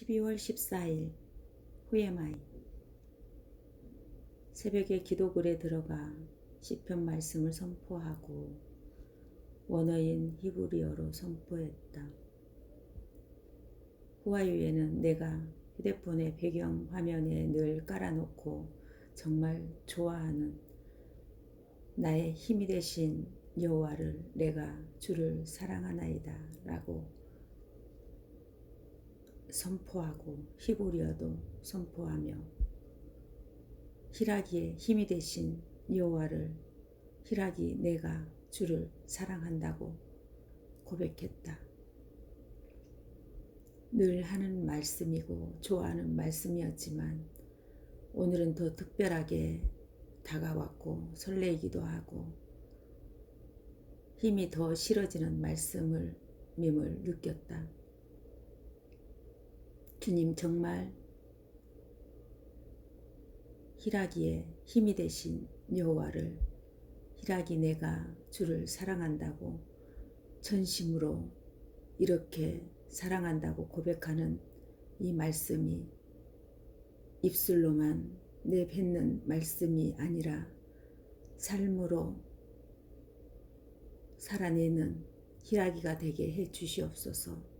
12월 14일 후에마이 새벽에 기도글에 들어가 시편 말씀을 선포하고 원어인 히브리어로 선포했다. 후아유에는 내가 휴대폰의 배경 화면에 늘 깔아놓고 정말 좋아하는 나의 힘이 되신 여호와를 내가 주를 사랑하나이다 라고 선포하고 히브리어도 선포하며 히라기의 힘이 되신 여호와를 히라기 내가 주를 사랑한다고 고백했다. 늘 하는 말씀이고 좋아하는 말씀이었지만 오늘은 더 특별하게 다가왔고 설레이기도 하고 힘이 더 실어지는 말씀을 밈을 느꼈다. 주님 정말 히라기의 힘이 되신 여호와를 히라기 내가 주를 사랑한다고 전심으로 이렇게 사랑한다고 고백하는 이 말씀이 입술로만 내뱉는 말씀이 아니라 삶으로 살아내는 히라기가 되게 해 주시옵소서.